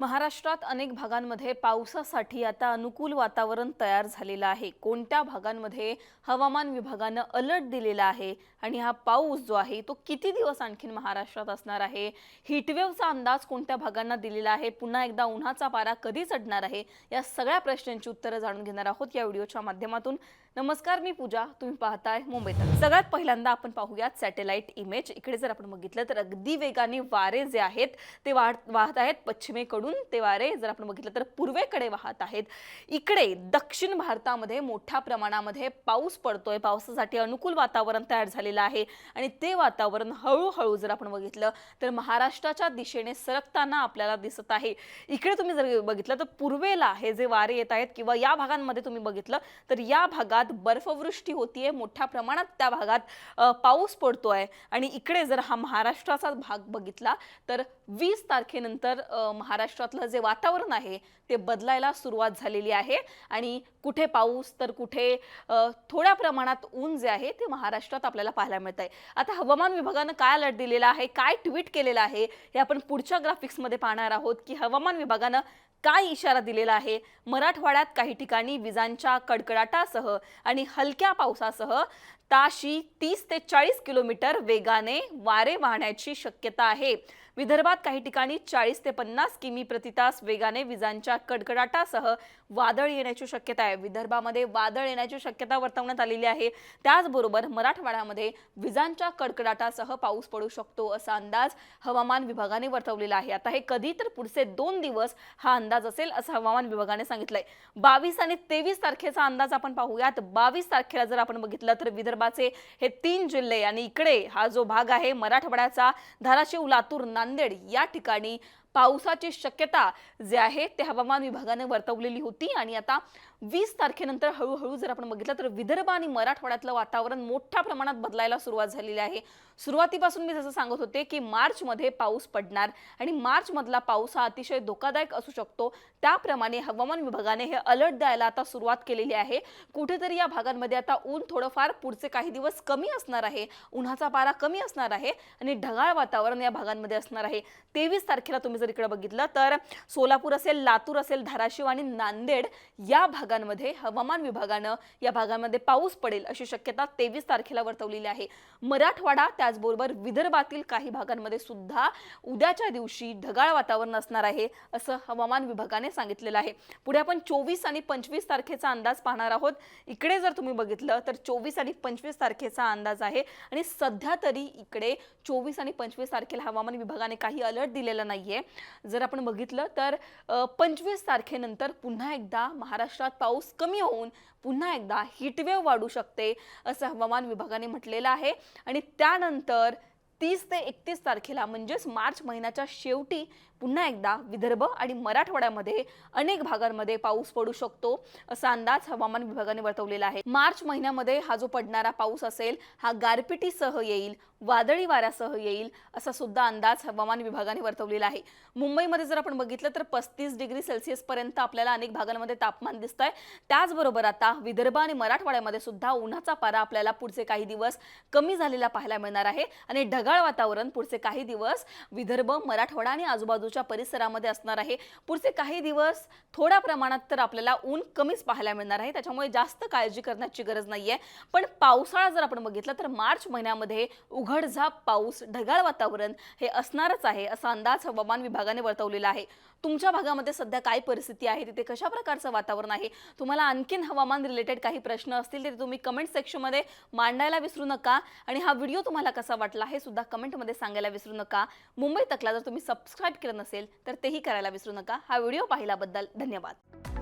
महाराष्ट्रात अनेक भागांमध्ये पावसासाठी आता अनुकूल वातावरण तयार झालेलं आहे. कोणत्या भागांमध्ये हवामान विभागानं अलर्ट दिलेला आहे आणि हा पाऊस जो आहे तो किती दिवस आणखीन महाराष्ट्रात असणार आहे? हिटवेवचा अंदाज कोणत्या भागांना दिलेला आहे? पुन्हा एकदा उन्हाचा पारा कधी चढणार आहे? या सगळ्या प्रश्नांची उत्तरं जाणून घेणार आहोत या व्हिडिओच्या माध्यमातून. नमस्कार मी पूजा. तुम्ही पाहताय मुंबई तक. सगळ्यात पहिल्यांदा आपण पाहूयात सॅटेलाइट इमेज. इकडे जर आपण बघितलं तर अगदी वेगाने वारे जे आहेत ते वाहत आहेत. पश्चिमेकडून ते वारे जर आपण बघितलं तर पूर्वेकडे वाहत आहेत. इकडे दक्षिण भारतामध्ये मोठ्या प्रमाणामध्ये पाऊस पडतोय. पावसासाठी अनुकूल वातावरण तयार झालेलं आहे आणि ते वातावरण हळूहळू जर आपण बघितलं तर महाराष्ट्राच्या दिशेने सरकताना आपल्याला दिसत आहे. इकडे तुम्ही जर बघितलं तर पूर्वेला हे जे वारे येत आहेत किंवा या भागांमध्ये तुम्ही बघितलं तर या भागात बर्फवृष्टी होतीये मोठ्या प्रमाणात त्या भागात पाऊस पाऊस पडतोय. आणि इकडे जर हा महाराष्ट्राचा भाग बघितला तर वीस तारखेनंतर महाराष्ट्रातलं जे वातावरण आहे ते बदलायला सुरुवात झालेली आहे. आणि कुठे पाऊस तर कुठे थोड्या प्रमाणात ऊन जे आहे ते महाराष्ट्रात आपल्याला पाहायला मिळत आहे आता हवामान विभागानं काय अलर्ट दिलेला आहे काय ट्विट केलेलं आहे हे आपण पुढच्या ग्राफिक्समध्ये पाहणार आहोत की हवामान विभागानं काय इशारा दिलेला आहे? मराठवाड्यात काही ठिकाणी विजांच्या कडकडाटासह आणि हलक्या पावसासह ताशी तीस ते चाळीस किलोमीटर वेगाने वारे वाहण्याची शक्यता आहे. विदर्भात काही ठिकाणी चाळीस ते पन्नास किमी प्रति तास वेगाने विजांच्या कडकडाटासह वादळ येण्याची शक्यता आहे. विदर्भामध्ये वादळ येण्याची शक्यता वर्तवण्यात आलेली आहे. त्याचबरोबर मराठवाड्यामध्ये विजांच्या कडकडाटासह पाऊस पडू शकतो असा अंदाज हवामान विभागाने वर्तवलेला आहे. आता हे कधी तर पुढचे दोन दिवस हा अंदाज असेल असं हवामान विभागाने सांगितलंय. बावीस आणि तेवीस तारखेचा अंदाज आपण पाहूयात. बावीस तारखेला जर आपण बघितलं तर विदर्भ विदर्भाचे हे तीन जिल्हे आणि इकडे हा जो भाग आहे मराठवाड्याचा धाराशिव लातूर नांदेड या ठिकाणी पावसाची शक्यता जे आहे ते हवामान विभागाने वर्तवलेली होती. आणि आता वीस तारखेनंतर हळूहळू जर आपण बघितलं तर विदर्भ आणि मराठवाड्यातलं वातावरण मोठ्या प्रमाणात बदलायला सुरुवात झालेली आहे. सुरुवातीपासून मी जसं सांगत होते की मार्चमध्ये पाऊस पडणार आणि मार्चमधला पाऊस हा अतिशय धोकादायक असू शकतो. त्याप्रमाणे हवामान विभागाने हे अलर्ट द्यायला आता सुरुवात केलेली आहे. कुठेतरी या भागांमध्ये आता ऊन थोडंफार पुढचे काही दिवस कमी असणार आहे. उन्हाचा पारा कमी असणार आहे आणि ढगाळ वातावरण या भागांमध्ये असणार आहे. तेवीस तारखेला तुम्ही जर इकडे बघितलं तर सोलापूर असेल लातूर असेल धाराशिव आणि नांदेड या भागांमध्ये हवामान विभागानं या भागांमध्ये पाऊस पडेल अशी शक्यता तेवीस तारखेला वर्तवलेली आहे. मराठवाडा त्याचबरोबर विदर्भातील काही भागांमध्ये सुद्धा उद्याच्या दिवशी ढगाळ वातावरण असणार आहे असं हवामान विभागाने सांगितलेलं आहे. पुढे आपण चोवीस आणि पंचवीस तारखेचा अंदाज पाहणार आहोत. इकडे जर तुम्ही बघितलं तर चोवीस आणि पंचवीस तारखेचा अंदाज आहे आणि सध्या तरी इकडे चोवीस आणि पंचवीस तारखेला हवामान विभागाने काही अलर्ट दिलेला नाहीये. जर आपण बघितलं तर पंचवीस तारखेनंतर पुन्हा एकदा महाराष्ट्रात पाऊस कमी होऊन पुन्हा एकदा हिटवेव वाढू शकते असं हवामान विभागाने म्हटलेलं आहे. आणि त्यानंतर तीस ते एकतीस तारखेला म्हणजेच मार्च महिन्याच्या शेवटी पुन्हा एकदा विदर्भ आणि मराठवाड्यामध्ये अनेक भागांमध्ये पाऊस पडू शकतो असा अंदाज हवामान विभागाने वर्तवलेला आहे. मार्च महिन्यामध्ये हा जो पडणारा पाऊस असेल हा गारपिटीसह येईल वादळी वाऱ्यासह येईल असा सुद्धा अंदाज हवामान विभागाने वर्तवलेला आहे. मुंबईमध्ये जर आपण बघितलं तर पस्तीस डिग्री सेल्सिअस पर्यंत आपल्याला अनेक भागांमध्ये तापमान दिसत आहे त्याचबरोबर आता विदर्भ आणि मराठवाड्यामध्ये सुद्धा उन्हाचा पारा आपल्याला पुढचे काही दिवस कमी झालेला पाहायला मिळणार आहे. आणि ढगाळ वातावरण पुढचे काही दिवस विदर्भ मराठवाडा आणि आजूबाजूच्या परिसरामध्ये असणार आहे. पुढचे काही दिवस थोड्या प्रमाणात तर आपल्याला ऊन कमीच पाहायला मिळणार आहे. त्याच्यामुळे जास्त काळजी करण्याची गरज नाहीये. पण पावसाळा जर आपण बघितला तर मार्च महिन्यामध्ये उघडझाप पाऊस ढगाळ वातावरण हे असणारच आहे असा अंदाज हवामान विभागाने वर्तवलेला आहे. तुमच्या भागामध्ये सध्या काय परिस्थिती आहे? तिथे कशा प्रकारचं वातावरण आहे? तुम्हाला आणखीन हवामान रिलेटेड काही प्रश्न असतील तर तुम्ही कमेंट सेक्शनमध्ये मांडायला विसरू नका. आणि हा व्हिडिओ तुम्हाला कसा वाटला हे सुद्धा कमेंटमध्ये सांगायला विसरू नका. मुंबई तकला जर तुम्ही सबस्क्राईब केलं नसेल तर तेही करायला विसरू नका. हा व्हिडिओ पाहिल्याबद्दल धन्यवाद.